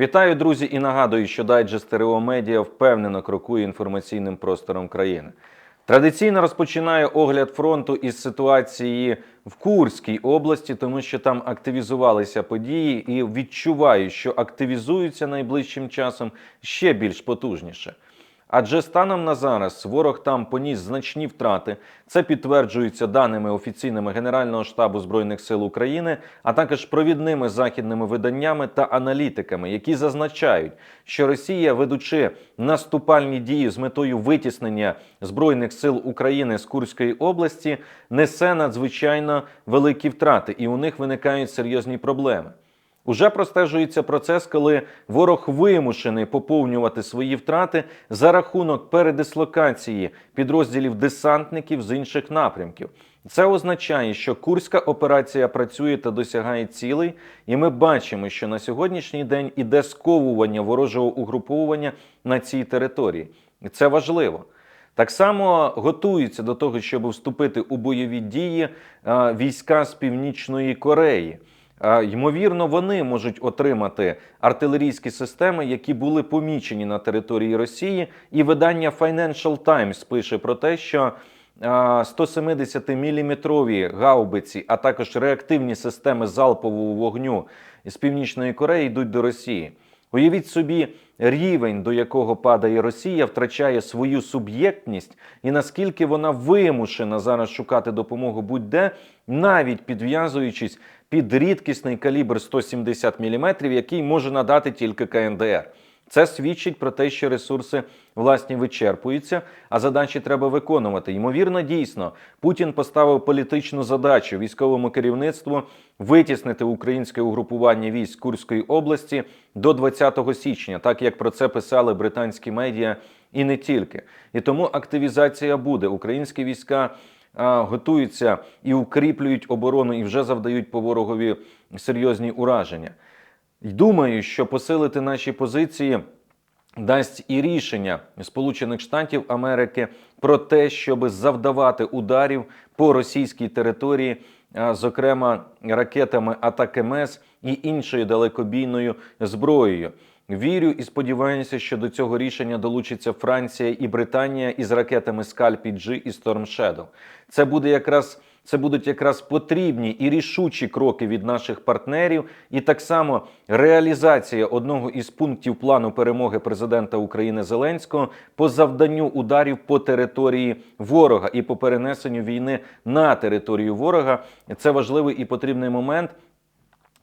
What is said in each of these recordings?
Вітаю, друзі, і нагадую, що дайджест Стерео Медіа впевнено крокує інформаційним простором країни. Традиційно розпочинаю огляд фронту із ситуації в Курській області, тому що там активізувалися події, і відчуваю, що активізуються найближчим часом ще більш потужніше. Адже станом на зараз ворог там поніс значні втрати. Це підтверджується даними офіційними Генерального штабу збройних сил України, а також провідними західними виданнями та аналітиками, які зазначають, що Росія, ведучи наступальні дії з метою витіснення збройних сил України з Курської області, несе надзвичайно великі втрати, і у них виникають серйозні проблеми. Уже простежується процес, коли ворог вимушений поповнювати свої втрати за рахунок передислокації підрозділів десантників з інших напрямків. Це означає, що курська операція працює та досягає цілей, і ми бачимо, що на сьогоднішній день іде сковування ворожого угруповування на цій території. Це важливо. Так само готуються до того, щоб вступити у бойові дії е, війська з Північної Кореї. Е, Ймовірно, вони можуть отримати артилерійські системи, які були помічені на території Росії. І видання Financial Times пише про те, що 170-мм гаубиці, а також реактивні системи залпового вогню з Північної Кореї йдуть до Росії. Уявіть собі, рівень, до якого падає Росія, втрачає свою суб'єктність, і наскільки вона вимушена зараз шукати допомогу будь-де, навіть підв'язуючись під рідкісний калібр 170 мм, який може надати тільки КНДР. Це свідчить про те, що ресурси власні вичерпуються, а задачі треба виконувати. Ймовірно, дійсно, Путін поставив політичну задачу військовому керівництву витіснити українське угрупування військ Курської області до 20 січня, так як про це писали британські медіа і не тільки. І тому активізація буде. Українські війська готуються і укріплюють оборону, і вже завдають по ворогові серйозні ураження. Думаю, що посилити наші позиції дасть і рішення Сполучених Штатів Америки про те, щоб завдавати ударів по російській території, зокрема ракетами Атакемс і іншою далекобійною зброєю. Вірю і сподіваюся, що до цього рішення долучиться Франція і Британія із ракетами Скальпі G і Storm Shadow. Це буде якраз це будуть якраз потрібні і рішучі кроки від наших партнерів, і так само реалізація одного із пунктів плану перемоги президента України Зеленського по завданню ударів по території ворога і по перенесенню війни на територію ворога. Це важливий і потрібний момент.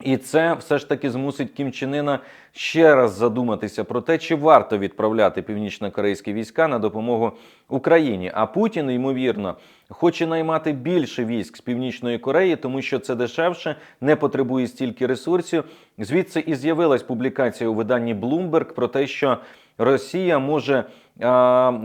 І це все ж таки змусить Кім Чен Іна ще раз задуматися про те, чи варто відправляти північно-корейські війська на допомогу Україні. А Путін, ймовірно, хоче наймати більше військ з північної Кореї, тому що це дешевше, не потребує стільки ресурсів. Звідси і з'явилась публікація у виданні Bloomberg про те, що Росія може,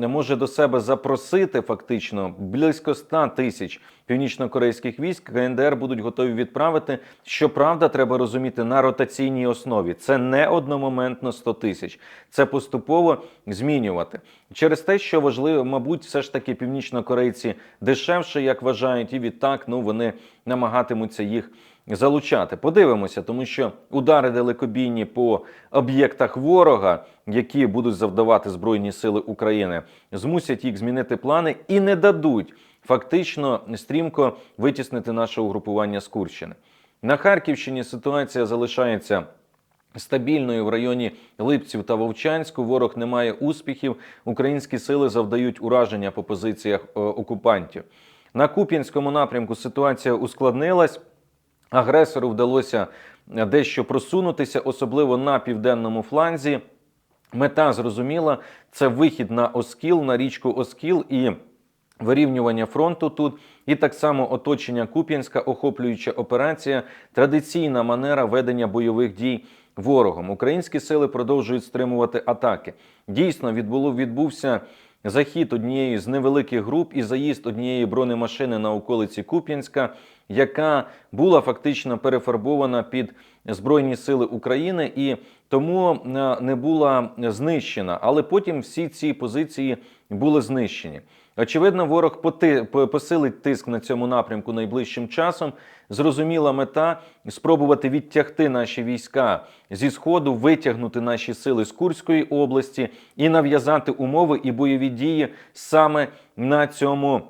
може до себе запросити фактично близько 100 тисяч північно-корейських військ. КНДР будуть готові відправити. Щоправда, треба розуміти на ротаційній основі. Це не одномоментно 100 тисяч, це поступово змінювати через те, що важливо, мабуть, все ж таки північно-корейці дешевше, як вважають, і відтак ну вони намагатимуться їх залучати. Подивимося, тому що удари далекобійні по об'єктах ворога, які будуть завдавати Збройні Сили України, змусять їх змінити плани і не дадуть фактично стрімко витіснити наше угрупування з Курщини. На Харківщині ситуація залишається. Стабільною в районі Липців та Вовчанську ворог не має успіхів. Українські сили завдають ураження по позиціях е, окупантів. На Куп'янському напрямку ситуація ускладнилась. Агресору вдалося дещо просунутися, особливо на південному фланзі. Мета зрозуміла це вихід на Оскіл, на річку Оскіл і вирівнювання фронту тут. І так само оточення Куп'янська, охоплююча операція, традиційна манера ведення бойових дій ворогом. Українські сили продовжують стримувати атаки. Дійсно, відбуло відбувся. Захід однієї з невеликих груп і заїзд однієї бронемашини на околиці Куп'янська, яка була фактично перефарбована під Збройні Сили України і тому е, не була знищена. Але потім всі ці позиції були знищені. Очевидно, ворог поти- посилить тиск на цьому напрямку найближчим часом. Зрозуміла мета спробувати відтягти наші війська зі сходу, витягнути наші сили з Курської області і нав'язати умови і бойові дії саме на цьому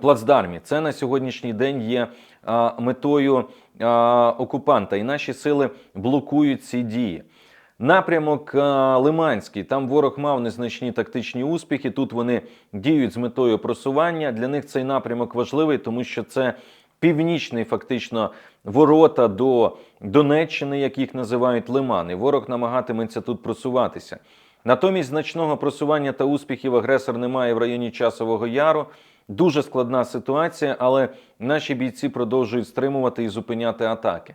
плацдармі. Це на сьогоднішній день є а, метою а, окупанта, і наші сили блокують ці дії. Напрямок Лиманський, там ворог мав незначні тактичні успіхи. Тут вони діють з метою просування. Для них цей напрямок важливий, тому що це північний, фактично, ворота до Донеччини, як їх називають Лимани. Ворог намагатиметься тут просуватися. Натомість значного просування та успіхів агресор немає в районі Часового Яру. Дуже складна ситуація, але наші бійці продовжують стримувати і зупиняти атаки.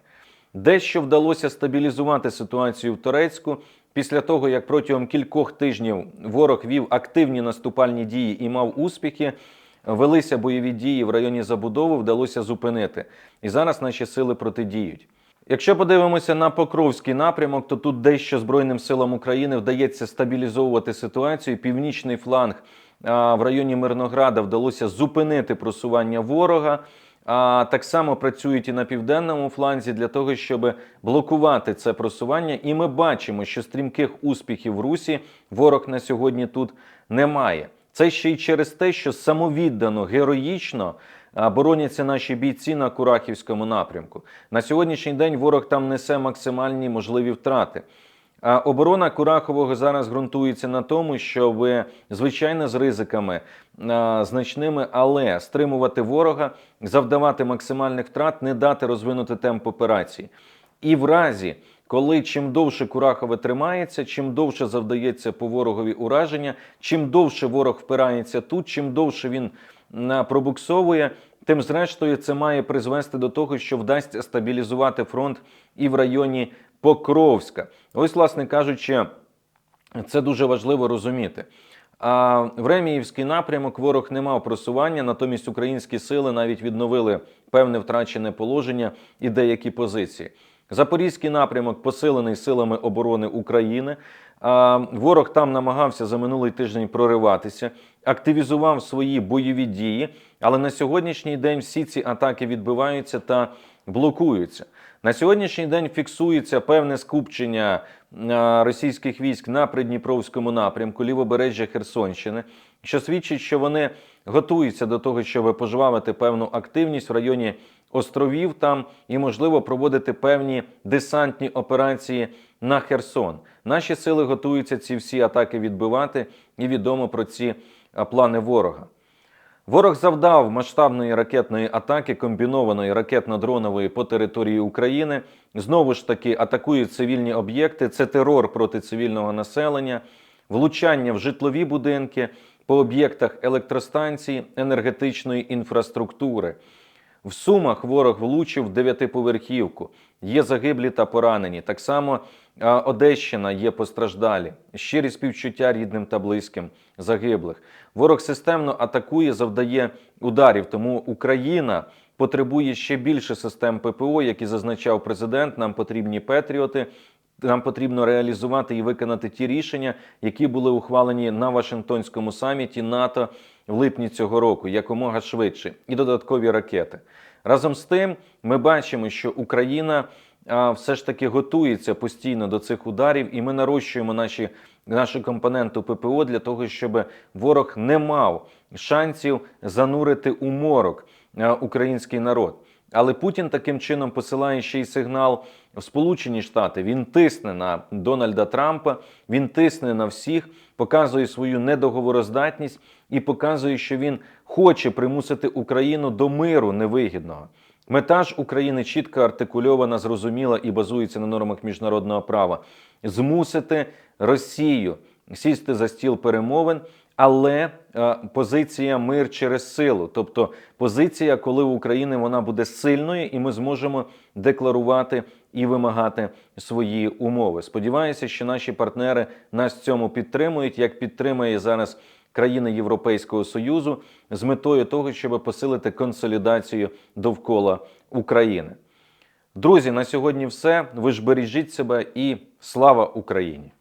Дещо вдалося стабілізувати ситуацію в Торецьку після того, як протягом кількох тижнів ворог вів активні наступальні дії і мав успіхи. Велися бойові дії в районі забудови, вдалося зупинити. І зараз наші сили протидіють. Якщо подивимося на Покровський напрямок, то тут дещо Збройним силам України вдається стабілізовувати ситуацію. Північний фланг в районі Мирнограда вдалося зупинити просування ворога. А так само працюють і на південному фланзі для того, щоб блокувати це просування. І ми бачимо, що стрімких успіхів Русі ворог на сьогодні тут немає. Це ще й через те, що самовіддано, героїчно бороняться наші бійці на Курахівському напрямку. На сьогоднішній день ворог там несе максимальні можливі втрати. Оборона Курахового зараз ґрунтується на тому, щоб, звичайно, з ризиками значними, але стримувати ворога, завдавати максимальних втрат, не дати розвинути темп операції. І в разі, коли чим довше Курахове тримається, чим довше завдається по ворогові ураження, чим довше ворог впирається тут, чим довше він пробуксовує, тим зрештою це має призвести до того, що вдасться стабілізувати фронт і в районі Покровська. Ось, власне кажучи, це дуже важливо розуміти. А в Реміївський напрямок ворог не мав просування, натомість українські сили навіть відновили певне втрачене положення і деякі позиції. Запорізький напрямок посилений силами оборони України. Ворог там намагався за минулий тиждень прориватися, активізував свої бойові дії, але на сьогоднішній день всі ці атаки відбиваються та блокуються. На сьогоднішній день фіксується певне скупчення російських військ на придніпровському напрямку, лівобережжя Херсонщини, що свідчить, що вони готуються до того, щоб пожвавити певну активність в районі островів там і, можливо, проводити певні десантні операції на Херсон. Наші сили готуються ці всі атаки відбивати, і відомо про ці плани ворога. Ворог завдав масштабної ракетної атаки комбінованої ракетно-дронової по території України. Знову ж таки атакують цивільні об'єкти. Це терор проти цивільного населення, влучання в житлові будинки по об'єктах електростанцій, енергетичної інфраструктури. В Сумах ворог влучив дев'ятиповерхівку. Є загиблі та поранені. Так само Одещина є постраждалі. Щирі співчуття рідним та близьким загиблих. Ворог системно атакує, завдає ударів. Тому Україна потребує ще більше систем ППО, як і зазначав президент. Нам потрібні патріоти. Нам потрібно реалізувати і виконати ті рішення, які були ухвалені на Вашингтонському саміті НАТО в липні цього року, якомога швидше, і додаткові ракети. Разом з тим, ми бачимо, що Україна все ж таки готується постійно до цих ударів, і ми нарощуємо наші, нашу компоненту ППО для того, щоб ворог не мав шансів занурити у морок український народ. Але Путін таким чином посилає ще й сигнал в Сполучені Штати. Він тисне на Дональда Трампа, він тисне на всіх, показує свою недоговороздатність і показує, що він хоче примусити Україну до миру невигідного. Мета ж України чітко артикульована, зрозуміла і базується на нормах міжнародного права: змусити Росію сісти за стіл перемовин. Але е, позиція мир через силу, тобто позиція, коли у України вона буде сильною, і ми зможемо декларувати і вимагати свої умови. Сподіваюся, що наші партнери нас в цьому підтримують, як підтримує зараз країни Європейського союзу з метою того, щоб посилити консолідацію довкола України. Друзі, на сьогодні все. Ви ж бережіть себе і слава Україні!